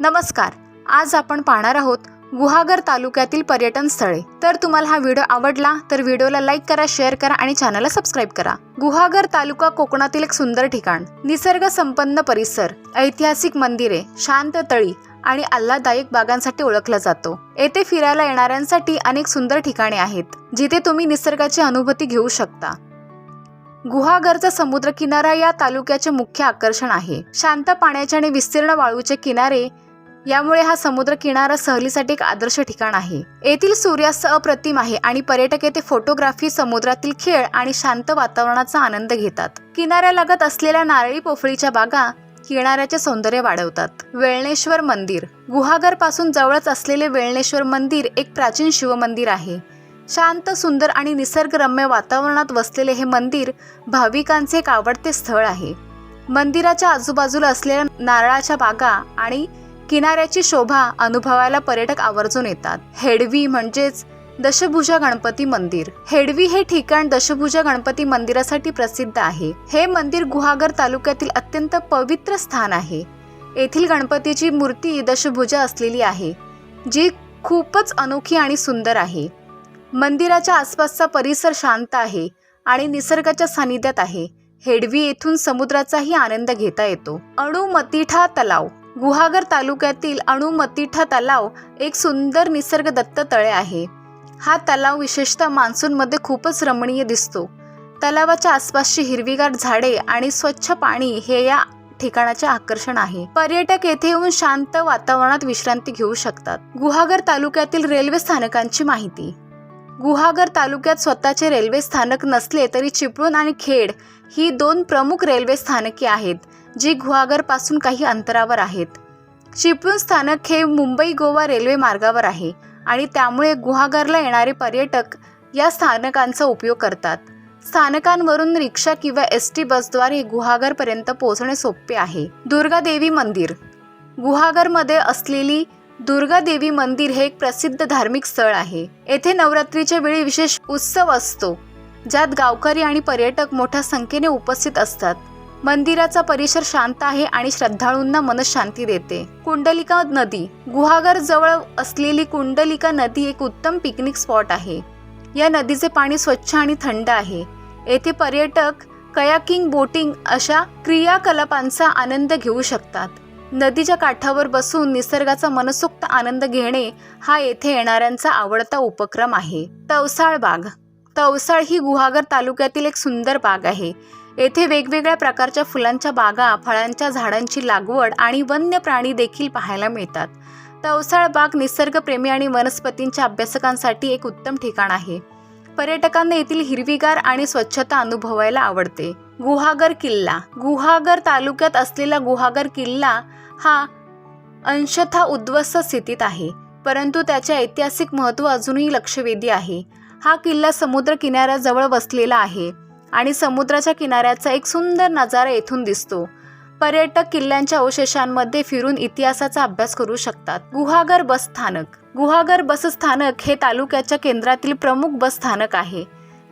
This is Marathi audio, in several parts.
नमस्कार. आज आपण पाहणार आहोत गुहागर तालुक्यातील पर्यटन स्थळे. तर तुम्हाला हा व्हिडिओ आवडला तर व्हिडिओला लाईक करा शेअर करा आणि चॅनलला सबस्क्राईब करा. गुहागर तालुका कोकणातील एक सुंदर ठिकाण. निसर्ग संपन्न परिसर ऐतिहासिक मंदिरे शांत तळी आणि आल्हाददायक बागांसाठी ओळखला जातो. येथे फिरायला येणाऱ्यांसाठी अनेक सुंदर ठिकाणे आहेत जिथे तुम्ही निसर्गाची अनुभूती घेऊ शकता. गुहागरचा समुद्रकिनारा या तालुक्याचे मुख्य आकर्षण आहे. शांत पाण्याचे आणि विस्तीर्ण वाळूचे किनारे यामुळे हा समुद्र किनारा सहलीसाठी एक आदर्श ठिकाण आहे. येथील सूर्यास्त अप्रतिम आहे आणि पर्यटक येथे फोटोग्राफी समुद्रातील खेळ आणि शांत वातावरणाचा आनंद घेतात. किनाऱ्यालगत असलेल्या नारळी पोफळीच्या बागा किनाऱ्याचे सौंदर्य वाढवतात. वेळणेश्वर मंदिर. गुहागरपासून जवळच असलेले वेळणेश्वर मंदिर एक प्राचीन शिवमंदिर आहे. शांत सुंदर आणि निसर्गरम्य वातावरणात वसलेले हे मंदिर भाविकांचे एक आवडते स्थळ आहे. मंदिराच्या आजूबाजूला असलेल्या नारळाच्या बागा आणि किनाऱ्याची शोभा अनुभवायला पर्यटक आवर्जून येतात. हेडवी म्हणजेच दशभुजा गणपती मंदिर. हेडवी हे ठिकाण दशभुजा गणपती मंदिरासाठी प्रसिद्ध आहे. हे मंदिर गुहागर तालुक्यातील अत्यंत पवित्र स्थान आहे. येथील गणपतीची मूर्ती दशभुजा असलेली आहे जी खूपच अनोखी आणि सुंदर आहे. मंदिराच्या आसपासचा परिसर शांत आहे आणि निसर्गाच्या सानिध्यात आहे. हेडवी येथून समुद्राचाही आनंद घेता येतो. अणुमतिठा तलाव. गुहागर तालुक्यातील अणुमतिठा तलाव एक सुंदर निसर्गदत्त तळे आहे. हा तलाव विशेषतः मान्सूनमध्ये खूपच रमणीय दिसतो. तलावाच्या आसपासची हिरवीगार झाडे आणि स्वच्छ पाणी हे या ठिकाणाचे आकर्षण आहे. पर्यटक येथे येऊन शांत वातावरणात विश्रांती घेऊ शकतात. गुहागर तालुक्यातील रेल्वे स्थानकांची माहिती. गुहागर तालुक्यात स्वतःचे रेल्वे स्थानक नसले तरी चिपळूण आणि खेड ही दोन प्रमुख रेल्वे स्थानके आहेत. जी गुहागरपासून काही अंतरावर आहेत. चिपळूण स्थानक हे मुंबई गोवा रेल्वे मार्गावर आहे आणि त्यामुळे गुहागरला येणारे पर्यटक या स्थानकांचा उपयोग करतात. स्थानकांवरून रिक्षा किंवा एस टी बसद्वारे गुहागरपर्यंत पोहोचणे सोपे आहे. दुर्गादेवी मंदिर. गुहागरमध्ये असलेली दुर्गादेवी मंदिर हे एक प्रसिद्ध धार्मिक स्थळ आहे. येथे नवरात्रीच्या वेळी विशेष उत्सव असतो ज्यात गावकरी आणि पर्यटक मोठ्या संख्येने उपस्थित असतात. मंदिराचा परिसर शांत आहे आणि श्रद्धाळूंना मनशांती देते. कुंडलिका नदी. गुहागर जवळ असलेली कुंडलिका नदी एक उत्तम पिकनिक स्पॉट आहे. या नदीचे पाणी स्वच्छ आणि थंड आहे. येथे पर्यटक कयाकिंग बोटिंग अशा क्रियाकलापांचा आनंद घेऊ शकतात. नदीच्या काठावर बसून निसर्गाचा मनसोक्त आनंद घेणे हा येथे येणाऱ्यांचा आवडता उपक्रम आहे. तवसाळ बाग. तवसाळ ही गुहागर तालुक्यातील एक सुंदर बाग आहे. येथे वेगवेगळ्या प्रकारच्या फुलांच्या बागा फळांच्या झाडांची लागवड आणि वन्य प्राणी देखील पाहायला मिळतात. तवसाळ बाग निसर्गप्रेमी आणि वनस्पतींच्या अभ्यासकांसाठी एक उत्तम ठिकाण आहे. पर्यटकांना येथील हिरवीगार आणि स्वच्छता अनुभवायला आवडते. गुहागर किल्ला. गुहागर तालुक्यात असलेला गुहागर किल्ला हा अंशथा उद्ध्वस्त स्थितीत आहे परंतु त्याचे ऐतिहासिक महत्त्व अजूनही लक्षवेधी आहे. हा किल्ला समुद्र किनाऱ्याजवळ वसलेला आहे. आणि समुद्राच्या किनाऱ्याचा एक सुंदर नजारा येथून दिसतो. पर्यटक किल्ल्यांच्या अवशेषांमध्ये फिरून इतिहासाचा अभ्यास करू शकतात. गुहागर बस स्थानक. गुहागर बस स्थानक हे तालुक्याच्या केंद्रातील प्रमुख बस स्थानक आहे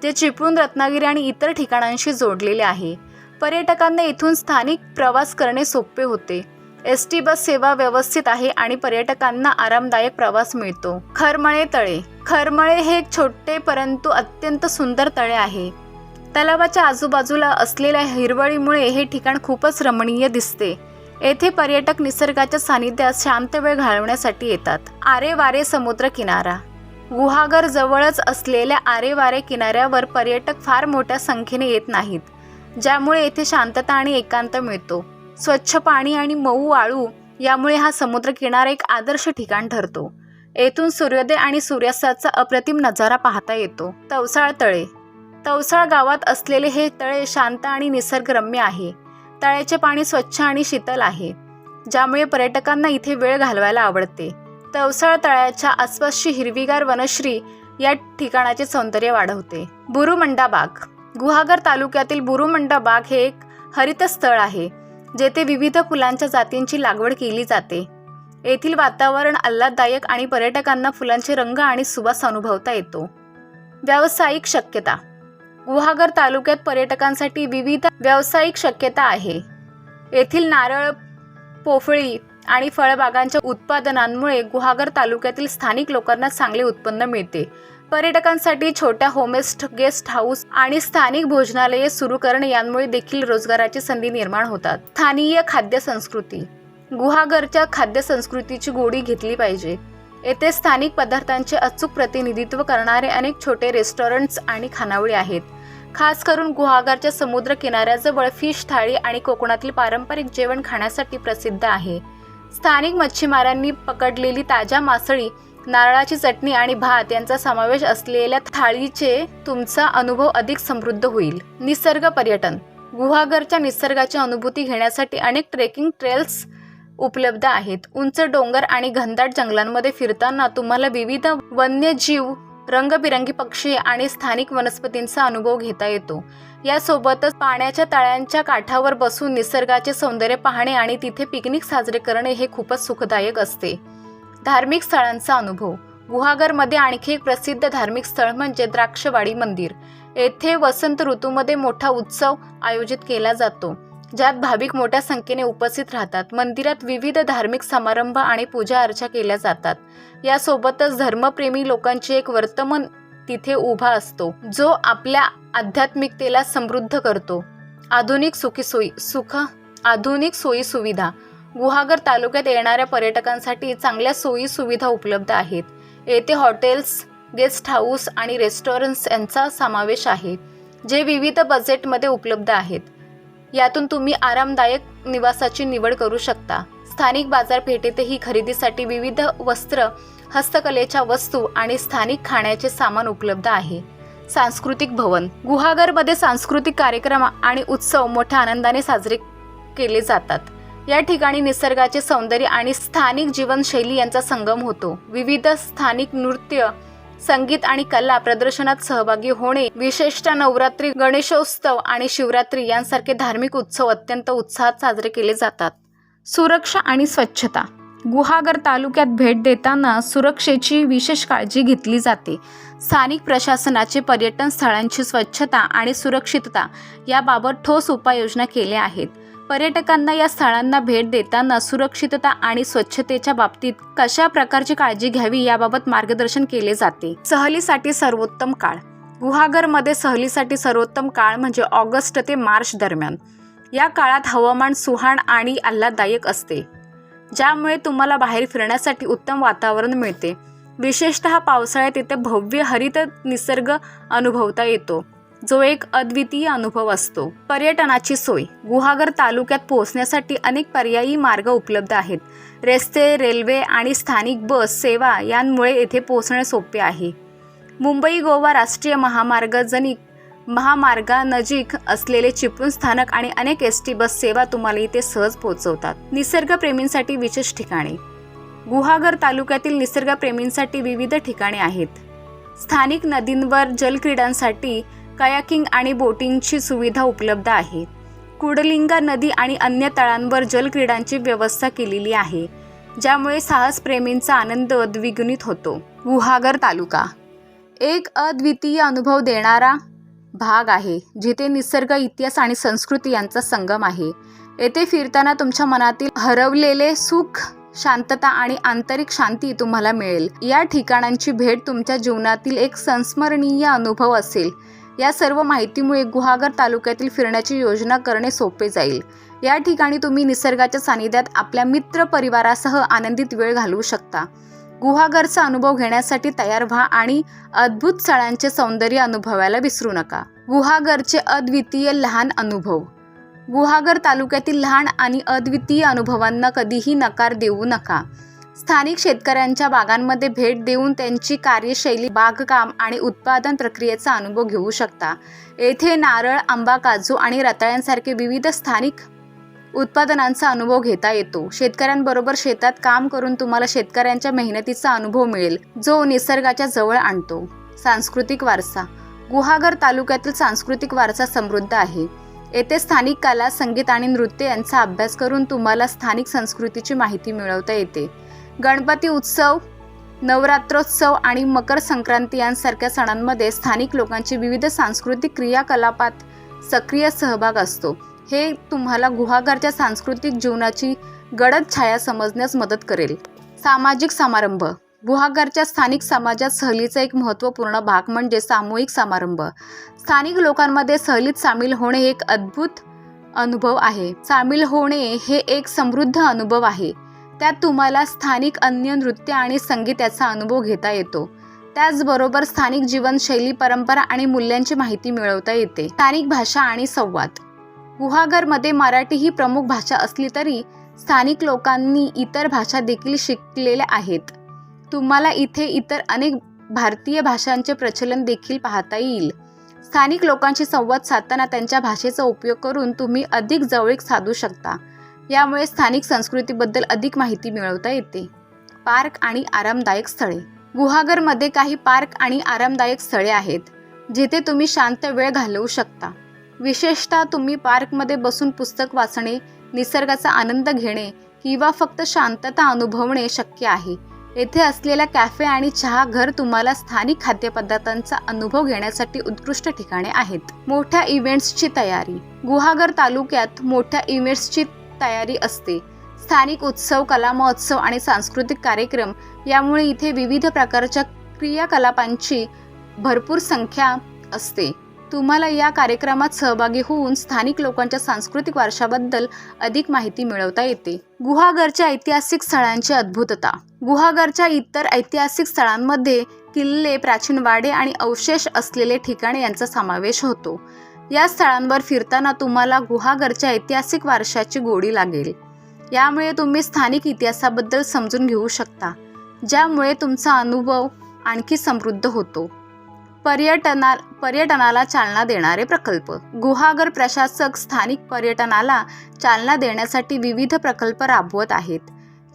जे चिपळूण रत्नागिरी आणि इतर ठिकाणांशी जोडलेले आहे. पर्यटकांना इथून स्थानिक प्रवास करणे सोपे होते. एस टी बस सेवा व्यवस्थित आहे आणि पर्यटकांना आरामदायक प्रवास मिळतो. खरमळे तळे. खरमळे हे एक छोटे परंतु अत्यंत सुंदर तळे आहे. तलावाच्या आजूबाजूला असलेल्या हिरवळीमुळे हे ठिकाण खूपच रमणीय दिसते. येथे पर्यटक निसर्गाच्या सानिध्यात शांत वेळ घालवण्यासाठी येतात. आरे वारे समुद्र किनारा गुहागर जवळच असलेल्या आरे वारे किनाऱ्यावर पर्यटक फार मोठ्या संख्येने येत नाहीत ज्यामुळे येथे शांतता आणि एकांत मिळतो. स्वच्छ पाणी आणि मऊ वाळू यामुळे हा समुद्र किनारा एक आदर्श ठिकाण ठरतो. येथून सूर्योदय आणि सूर्यास्ताचा अप्रतिम नजारा पाहता येतो. तवसाळ तळे. तवसाळ गावात असलेले हे तळे शांत आणि निसर्गरम्य आहे. तळ्याचे पाणी स्वच्छ आणि शीतल आहे. ज्यामुळे पर्यटकांना इथे वेळ घालवायला आवडते. तवसाळ तळ्याच्या आसपासची हिरवीगार वनश्री या ठिकाणाचे सौंदर्य वाढवते. बुरुमंडा बाग. गुहागर तालुक्यातील बुरुमंडा बाग हे एक हरित स्थळ आहे जेथे विविध फुलांच्या जातींची लागवड केली जाते. येथील वातावरण आल्हाददायक आणि पर्यटकांना फुलांचे रंग आणि सुवास अनुभवता येतो. व्यावसायिक शक्यता. गुहागर तालुक्यात पर्यटकांसाठी विविध व्यावसायिक शक्यता आहे. येथील नारळ पोफळी आणि फळबागांच्या उत्पादनांमुळे गुहागर तालुक्यातील स्थानिक लोकांना चांगले उत्पन्न मिळते. पर्यटकांसाठी छोट्या होमेस्ट गेस्ट हाऊस आणि स्थानिक भोजनालये सुरू करणे यांमुळे देखील रोजगाराची संधी निर्माण होतात. स्थानीय खाद्य संस्कृती. गुहागरच्या खाद्य संस्कृतीची गोडी घेतली पाहिजे. येथे स्थानिक पदार्थांचे अचूक प्रतिनिधित्व करणारे अनेक छोटे रेस्टॉरंट्स आणि खानावळी आहेत. खास करून गुहागरच्या समुद्र किनाऱ्याजवळ फिश थाळी आणि कोकणातील पारंपरिक जेवण खाण्यासाठी प्रसिद्ध आहे. स्थानिक मच्छीमारांनी पकडलेली ताज्या मासळी नारळाची चटणी आणि भात यांचा समावेश असलेल्या थाळीचे तुमचा अनुभव अधिक समृद्ध होईल. निसर्ग पर्यटन. गुहागरच्या निसर्गाची अनुभूती घेण्यासाठी अनेक ट्रेकिंग ट्रेल्स उपलब्ध आहेत. उंच डोंगर आणि घनदाट जंगलांमध्ये फिरताना तुम्हाला विविध वन्यजीव रंगबिरंगी पक्षी आणि स्थानिक वनस्पतींचा अनुभव घेता येतो. यासोबतच पाण्याच्या तळ्यांच्या काठावर बसून निसर्गाचे सौंदर्य पाहणे आणि तिथे पिकनिक साजरे करणे हे खूपच सुखदायक असते. धार्मिक स्थळांचा अनुभव. गुहागरमध्ये आणखी एक प्रसिद्ध धार्मिक स्थळ म्हणजे द्राक्षवाडी मंदिर. येथे वसंत ऋतूमध्ये मोठा उत्सव आयोजित केला जातो. ज्यात भाविक मोठ्या संख्येने उपस्थित राहतात. मंदिरात विविध धार्मिक समारंभ आणि पूजा अर्चा केल्या जातात. यासोबतच धर्मप्रेमी लोकांचे एक वर्तमान तिथे उभा असतो जो आपल्या आध्यात्मिकतेला समृद्ध करतो. आधुनिक सुखी सोयी सुख आधुनिक सोयी सुविधा. गुहागर तालुक्यात येणाऱ्या पर्यटकांसाठी चांगल्या सोयी सुविधा उपलब्ध आहेत. येथे हॉटेल्स गेस्ट हाऊस आणि रेस्टॉरंट्स यांचा समावेश आहे जे विविध बजेटमध्ये उपलब्ध आहेत. यातून तुम्ही आरामदायक निवासाची निवड करू शकता. स्थानिक बाजारपेठेतही खरेदीसाठी विविध वस्त्र हस्तकलेच्या वस्तू आणि स्थानिक खाण्याचे सामान उपलब्ध आहे. सांस्कृतिक भवन. गुहागरमध्ये सांस्कृतिक कार्यक्रम आणि उत्सव मोठ्या आनंदाने साजरे केले जातात. या ठिकाणी निसर्गाचे सौंदर्य आणि स्थानिक जीवनशैली यांचा संगम होतो. विविध स्थानिक नृत्य संगीत आणि कला प्रदर्शनात सहभागी होणे विशेषतः नवरात्री गणेशोत्सव आणि शिवरात्री यांसारखे धार्मिक उत्सव अत्यंत उत्साहात साजरे केले जातात. सुरक्षा आणि स्वच्छता. गुहागर तालुक्यात भेट देताना सुरक्षेची विशेष काळजी घेतली जाते. स्थानिक प्रशासनाचे पर्यटन स्थळांची स्वच्छता आणि सुरक्षितता याबाबत ठोस उपाययोजना केल्या आहेत. पर्यटकांना या स्थळांना भेट देताना सुरक्षितता आणि स्वच्छतेच्या बाबतीत कशा प्रकारची काळजी घ्यावी याबाबत मार्गदर्शन केले जाते? सहलीसाठी सर्वोत्तम काळ. गुहागरमध्ये सहलीसाठी सर्वोत्तम काळ म्हणजे ऑगस्ट ते मार्च दरम्यान. या काळात हवामान सुहाण आणि आल्हाददायक असते. ज्यामुळे तुम्हाला बाहेर फिरण्यासाठी उत्तम वातावरण मिळते. विशेषतः पावसाळ्यात इथे भव्य हरित निसर्ग अनुभवता येतो. जो एक अद्वितीय अनुभव असतो. पर्यटनाची सोय गुहागर तालुक्यात पोहोचण्यासाठी अनेक पर्यायी मार्ग उपलब्ध आहेत. रस्ते रेल्वे आणि स्थानिक बस सेवा यांमुळे येथे पोहोचणे सोपे आहे. मुंबई गोवा राष्ट्रीय महामार्ग जनिक महामार्गानजीक असलेले चिपळूण स्थानक आणि अनेक एस टी बस सेवा तुम्हाला इथे सहज पोहोचवतात. निसर्गप्रेमींसाठी विशेष ठिकाणे. गुहागर तालुक्यातील निसर्गप्रेमींसाठी विविध ठिकाणे आहेत. स्थानिक नदींवर जलक्रीडांसाठी कयाकिंग आणि बोटिंगची सुविधा उपलब्ध आहे. कुडलिंगा नदी आणि अन्य तळांवर जलक्रीडांची व्यवस्था केलेली आहे ज्यामुळे साहसप्रेमींचा आनंद द्विगुणित होतो. गुहागर तालुका. एक अद्वितीय अनुभव देणारा भाग आहे जिथे निसर्ग इतिहास आणि संस्कृती यांचा संगम आहे. येथे फिरताना तुमच्या मनातील हरवलेले सुख शांतता आणि आंतरिक शांती तुम्हाला मिळेल. या ठिकाणांची भेट तुमच्या जीवनातील एक संस्मरणीय अनुभव असेल. या सर्व माहितीमुळे गुहागर तालुक्यातील फिरण्याची योजना करणे सोपे जाईल. या ठिकाणी तुम्ही निसर्गाच्या सानिध्यात आपल्या मित्र परिवारासह आनंदित वेळ घालवू शकता. गुहागरचा अनुभव घेण्यासाठी तयार व्हा आणि अद्भुत स्थळांचे सौंदर्य अनुभवायला विसरू नका. गुहागरचे अद्वितीय लहान अनुभव. गुहागर तालुक्यातील लहान आणि अद्वितीय अनुभवांना कधीही नकार देऊ नका. स्थानिक शेतकऱ्यांच्या बागांमध्ये भेट देऊन त्यांची कार्यशैली बागकाम आणि उत्पादन प्रक्रियेचा अनुभव घेऊ शकता. येथे नारळ आंबा काजू आणि रताळ्यांसारखे विविध स्थानिक उत्पादनांचा अनुभव घेता येतो. शेतकऱ्यांबरोबर शेतात काम करून तुम्हाला शेतकऱ्यांच्या मेहनतीचा अनुभव मिळेल जो निसर्गाच्या जवळ आणतो. सांस्कृतिक वारसा. गुहागर तालुक्यातील सांस्कृतिक वारसा समृद्ध आहे. येथे स्थानिक कला संगीत आणि नृत्य यांचा अभ्यास करून तुम्हाला स्थानिक संस्कृतीची माहिती मिळवता येते. गणपती उत्सव नवरात्रोत्सव आणि मकर संक्रांती यांसारख्या सणांमध्ये स्थानिक लोकांची विविध सांस्कृतिक क्रियाकलापात सक्रिय सहभाग असतो. हे तुम्हाला गुहागरच्या सांस्कृतिक जीवनाची गडद छाया समजण्यास मदत करेल. सामाजिक समारंभ. गुहागरच्या स्थानिक समाजात सहलीचा एक महत्त्वपूर्ण भाग म्हणजे सामूहिक समारंभ. स्थानिक लोकांमध्ये सहलीत सामील होणे हे एक अद्भुत अनुभव आहे. सामील होणे हे एक समृद्ध अनुभव आहे. त्यात तुम्हाला स्थानिक अन्य नृत्य आणि संगीत याचा अनुभव घेता येतो. त्याचबरोबर स्थानिक जीवनशैली परंपरा आणि मूल्यांची माहिती मिळवता येते. स्थानिक भाषा आणि संवाद. गुहागरमध्ये मराठी ही प्रमुख भाषा असली तरी स्थानिक लोकांनी इतर भाषा देखील शिकलेल्या आहेत. तुम्हाला इथे इतर अनेक भारतीय भाषांचे प्रचलन देखील पाहता येईल. स्थानिक लोकांशी संवाद साधताना त्यांच्या भाषेचा उपयोग करून तुम्ही अधिक जवळीक साधू शकता. यामुळे स्थानिक संस्कृतीबद्दल अधिक माहिती मिळवता येते. पार्क आणि आरामदायक स्थळे. गुहागरमध्ये काही पार्क आणि आरामदायक स्थळे आहेत जिथे तुम्ही शांत वेळ घालवू शकता. विशेषतः तुम्ही पार्कमध्ये बसून पुस्तक वाचणे निसर्गाचा आनंद घेणे किंवा फक्त शांतता अनुभवणे शक्य आहे. येथे असलेल्या कॅफे आणि चहा घर तुम्हाला स्थानिक खाद्यपदार्थांचा अनुभव घेण्यासाठी उत्कृष्ट ठिकाणे आहेत. मोठ्या इव्हेंट्सची तयारी. गुहागर तालुक्यात मोठ्या इव्हेंट्सची तयारी असते. स्थानिक उत्सव कला महोत्सव आणि सांस्कृतिक कार्यक्रम यामुळे इथे विविध प्रकारच्या क्रियाकलापांची भरपूर संख्या असते. तुम्हाला या कार्यक्रमात सहभागी होऊन स्थानिक लोकांच्या सांस्कृतिक वारशाबद्दल अधिक माहिती मिळवता येते. गुहागरच्या ऐतिहासिक स्थळांची अद्भुतता. गुहागरच्या इतर ऐतिहासिक स्थळांमध्ये किल्ले प्राचीन वाडे आणि अवशेष असलेले ठिकाणे यांचा समावेश होतो. या स्थळांवर फिरताना तुम्हाला गुहागरच्या ऐतिहासिक वारशाची गोडी लागेल. यामुळे तुम्ही स्थानिक इतिहासाबद्दल समजून घेऊ शकता ज्यामुळे तुमचा अनुभव आणखी समृद्ध होतो. पर्यटना पर्यटनाला चालना देणारे प्रकल्प. गुहागर प्रशासक स्थानिक पर्यटनाला चालना देण्यासाठी विविध प्रकल्प राबवत आहेत.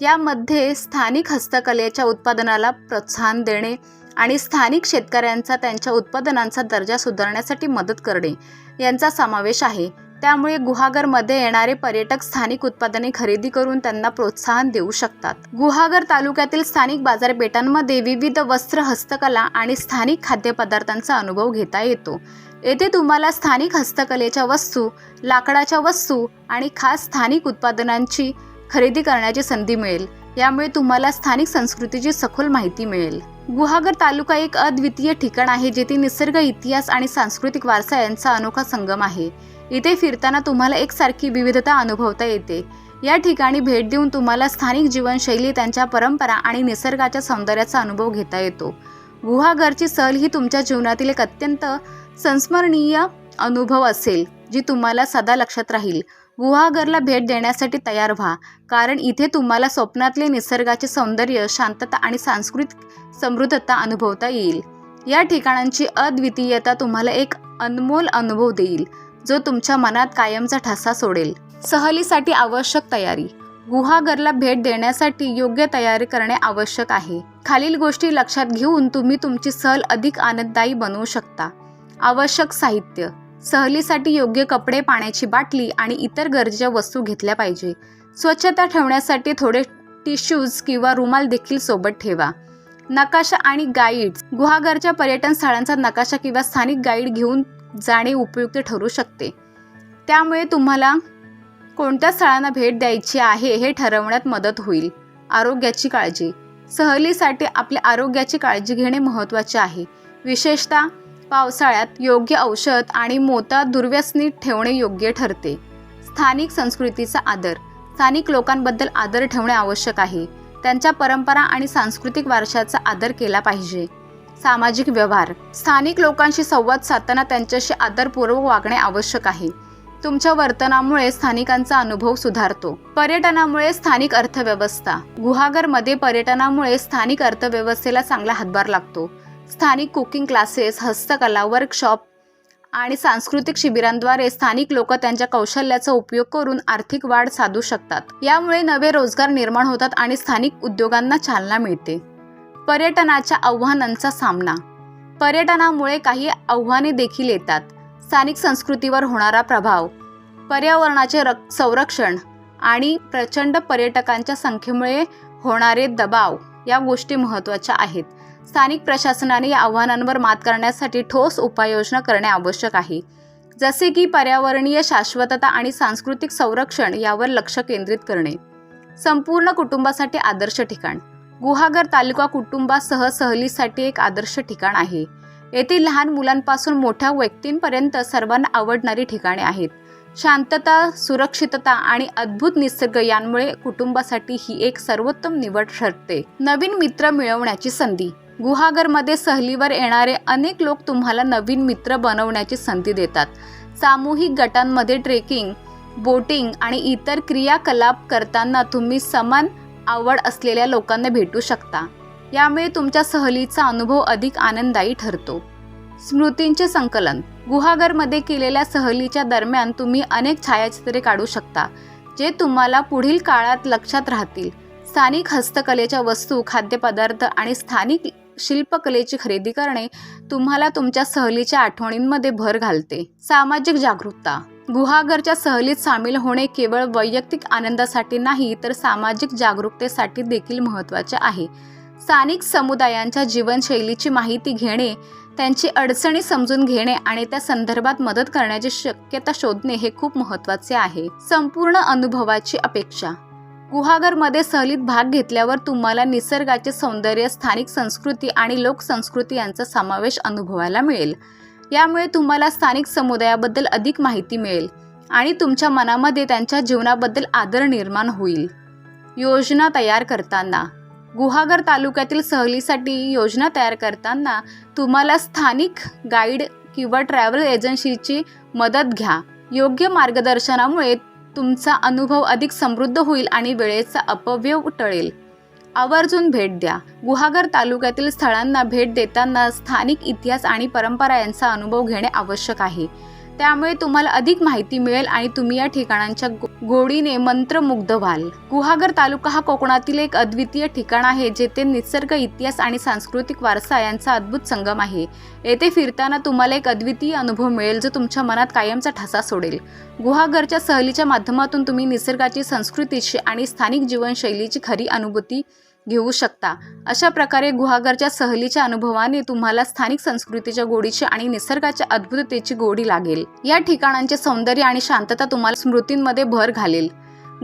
यामध्ये स्थानिक हस्तकलेच्या उत्पादनाला प्रोत्साहन देणे आणि स्थानिक शेतकऱ्यांचा त्यांच्या उत्पादनांचा दर्जा सुधारण्यासाठी मदत करणे यांचा समावेश आहे. त्यामुळे गुहागरमध्ये येणारे पर्यटक स्थानिक उत्पादने खरेदी करून त्यांना प्रोत्साहन देऊ शकतात. गुहागर तालुक्यातील स्थानिक बाजारपेठांमध्ये विविध वस्त्र हस्तकला आणि स्थानिक खाद्यपदार्थांचा अनुभव घेता येतो. येथे तुम्हाला स्थानिक हस्तकलेच्या वस्तू लाकडाच्या वस्तू आणि खास स्थानिक उत्पादनांची खरेदी करण्याची संधी मिळेल. यामुळे तुम्हाला स्थानिक संस्कृतीची सखोल माहिती मिळेल. गुहागर तालुका एक अद्वितीय ठिकाण आहे जेथे निसर्ग इतिहास आणि सांस्कृतिक वारसा यांचा अनोखा संगम आहे. इथे फिरताना तुम्हाला एकसारखी विविधता अनुभवता येते. या ठिकाणी भेट देऊन तुम्हाला स्थानिक जीवनशैली त्यांच्या परंपरा आणि निसर्गाच्या सौंदर्याचा अनुभव घेता येतो. गुहागरची सहल ही तुमच्या जीवनातील एक अत्यंत संस्मरणीय अनुभव असेल जी तुम्हाला सदा लक्षात राहील. गुहागरला भेट देण्यासाठी तयार व्हा. कारण इथे तुम्हाला स्वप्नातले निसर्गाचे सौंदर्य शांतता आणि सांस्कृतिक समृद्धता अनुभवता येईल. या ठिकाणांची अद्वितीयता तुम्हाला एक अनमोल अनुभव देईल जो तुमच्या मनात कायमचा ठसा सोडेल. सहलीसाठी आवश्यक तयारी. गुहागरला भेट देण्यासाठी योग्य तयारी करणे आवश्यक आहे. खालील गोष्टी लक्षात घेऊन तुम्ही तुमची सहल अधिक आनंददायी बनवू शकता. आवश्यक साहित्य. सहलीसाठी योग्य कपडे पाण्याची बाटली आणि इतर गरजेच्या वस्तू घेतल्या पाहिजे. स्वच्छता ठेवण्यासाठी थोडे टिश्यूज किंवा रुमाल देखील सोबत ठेवा. नकाशा आणि गाईड्स गुहागरच्या पर्यटन स्थळांचा नकाशा किंवा स्थानिक गाईड घेऊन जाणे उपयुक्त ठरू शकते. त्यामुळे तुम्हाला कोणत्या स्थळांना भेट द्यायची आहे हे ठरवण्यात मदत होईल. आरोग्याची काळजी. सहलीसाठी आपल्या आरोग्याची काळजी घेणे महत्त्वाचे आहे. विशेषतः पावसाळ्यात योग्य औषध आणि मोता दुर्व्यसनी ठेवणे योग्य ठरते. स्थानिक संस्कृतीचा आदर. स्थानिक लोकांबद्दल आदर ठेवणे आवश्यक आहे. त्यांच्या परंपरा आणि सांस्कृतिक वारशाचा आदर केला पाहिजे. सामाजिक व्यवहार. स्थानिक लोकांशी संवाद साधताना त्यांच्याशी आदरपूर्वक वागणे आवश्यक आहे. तुमच्या वर्तनामुळे स्थानिकांचा अनुभव सुधारतो. पर्यटनामुळे स्थानिक अर्थव्यवस्था. गुहागरमध्ये पर्यटनामुळे स्थानिक अर्थव्यवस्थेला चांगला हातभार लागतो. स्थानिक कुकिंग क्लासेस हस्तकला वर्कशॉप आणि सांस्कृतिक शिबिरांद्वारे स्थानिक लोक त्यांच्या कौशल्याचा उपयोग करून आर्थिक वाढ साधू शकतात. यामुळे नवे रोजगार निर्माण होतात आणि स्थानिक उद्योगांना चालना मिळते. पर्यटनाच्या आव्हानांचा सामना. पर्यटनामुळे काही आव्हाने देखील येतात. स्थानिक संस्कृतीवर होणारा प्रभाव पर्यावरणाचे रक संरक्षण आणि प्रचंड पर्यटकांच्या संख्येमुळे होणारे दबाव या गोष्टी महत्त्वाच्या आहेत. स्थानिक प्रशासनाने या आव्हानांवर मात करण्यासाठी ठोस उपाययोजना करणे आवश्यक आहे. जसे की पर्यावरणीय शाश्वतता आणि सांस्कृतिक संरक्षण यावर लक्ष केंद्रित करणे. संपूर्ण कुटुंबासाठी आदर्श ठिकाण. गुहागर तालुका कुटुंबासह सहलीसाठी एक आदर्श ठिकाण आहे. येथे लहान मुलांपासून मोठ्या व्यक्तींपर्यंत सर्वांना आवडणारी ठिकाणे आहेत. शांतता सुरक्षितता आणि अद्भुत निसर्ग यांमुळे कुटुंबासाठी ही एक सर्वोत्तम निवड ठरते. नवीन मित्र मिळवण्याची संधी. गुहागरमध्ये सहलीवर येणारे अनेक लोक तुम्हाला नवीन मित्र बनवण्याची संधी देतात. सामूहिक गटांमध्ये ट्रेकिंग बोटिंग आणि इतर क्रियाकलाप करताना तुम्ही समान आवड असलेल्या लोकांना भेटू शकता. यामुळे तुमच्या सहलीचा अनुभव अधिक आनंददायी ठरतो. स्मृतींचे संकलन. गुहागरमध्ये केलेल्या सहलीच्या दरम्यान तुम्ही अनेक छायाचित्रे काढू शकता जे तुम्हाला पुढील काळात लक्षात राहतील. स्थानिक हस्तकलेच्या वस्तू खाद्यपदार्थ आणि स्थानिक शिल्पकलेची खरेदी करणे तुम्हाला तुमच्या सहलीच्या आठवणींमध्ये भर घालते. सामाजिक जागरूकता. गुहागरच्या सहलीत सामील होणे केवळ वैयक्तिक आनंदासाठी नाही तर सामाजिक जागरूकतेसाठी देखील महत्त्वाचे आहे. स्थानिक समुदायांच्या जीवनशैलीची माहिती घेणे त्यांची अडचणी समजून घेणे आणि त्या संदर्भात मदत करण्याची शक्यता शोधणे हे खूप महत्त्वाचे आहे. संपूर्ण अनुभवाची अपेक्षा. गुहागरमध्ये सहलीत भाग घेतल्यावर तुम्हाला निसर्गाचे सौंदर्य स्थानिक संस्कृती आणि लोकसंस्कृती यांचा समावेश अनुभवायला मिळेल. यामुळे तुम्हाला स्थानिक समुदायाबद्दल अधिक माहिती मिळेल आणि तुमच्या मनामध्ये त्यांच्या जीवनाबद्दल आदर निर्माण होईल. योजना तयार करताना. गुहागर तालुक्यातील सहलीसाठी योजना तयार करताना तुम्हाला स्थानिक गाईड किंवा ट्रॅव्हल एजन्सीची मदत घ्या. योग्य मार्गदर्शनामुळे तुमचा अनुभव अधिक समृद्ध होईल आणि वेळेचा अपव्यय टळेल आवर्जून भेट द्या. गुहागर तालुक्यातील स्थळांना भेट देताना स्थानिक इतिहास आणि परंपरा यांचा अनुभव घेणे आवश्यक आहे. त्यामुळे तुम्हाला अधिक माहिती मिळेल आणि तुम्ही या ठिकाणांच्या गो- गोडीने मंत्रमुग्ध व्हाल. गुहागर तालुका हा कोकणातील एक अद्वितीय ठिकाण आहे जेथे निसर्ग इतिहास आणि सांस्कृतिक वारसा यांचा अद्भुत संगम आहे. येथे फिरताना तुम्हाला एक अद्वितीय अनुभव मिळेल जो तुमच्या मनात कायमचा ठसा सोडेल. गुहागरच्या सहलीच्या माध्यमातून तुम्ही निसर्गाची संस्कृतीची आणि स्थानिक जीवनशैलीची खरी अनुभूती घेऊ शकता. अशा प्रकारे गुहागरच्या सहलीच्या अनुभवाने तुम्हाला स्थानिक संस्कृतीच्या गोडीची आणि निसर्गाच्या अद्भुततेची गोडी लागेल. या ठिकाणांचे सौंदर्य आणि शांतता तुम्हाला स्मृतींमध्ये भर घालेल.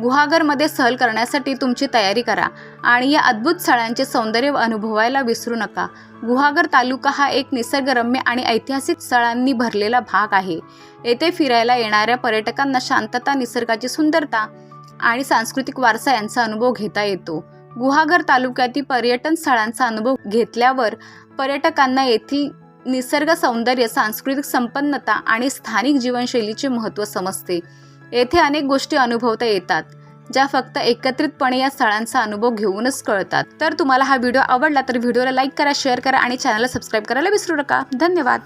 गुहागरमध्ये सहल करण्यासाठी तुमची तयारी करा आणि या अद्भुत स्थळांचे सौंदर्य अनुभवायला विसरू नका. गुहागर तालुका हा एक निसर्गरम्य आणि ऐतिहासिक स्थळांनी भरलेला भाग आहे. येथे फिरायला येणाऱ्या पर्यटकांना शांतता निसर्गाची सुंदरता आणि सांस्कृतिक वारसा यांचा अनुभव घेता येतो. गुहागर तालुक्यातील पर्यटन स्थळांचा अनुभव घेतल्यावर पर्यटकांना येथील निसर्ग सौंदर्य सांस्कृतिक संपन्नता आणि स्थानिक जीवनशैलीचे महत्त्व समजते. येथे अनेक गोष्टी अनुभवता येतात ज्या फक्त एकत्रितपणे या स्थळांचा अनुभव घेऊनच कळतात. तर तुम्हाला हा व्हिडिओ आवडला तर व्हिडिओला लाईक करा शेअर करा आणि चॅनलला सबस्क्राईब करायला विसरू नका. धन्यवाद.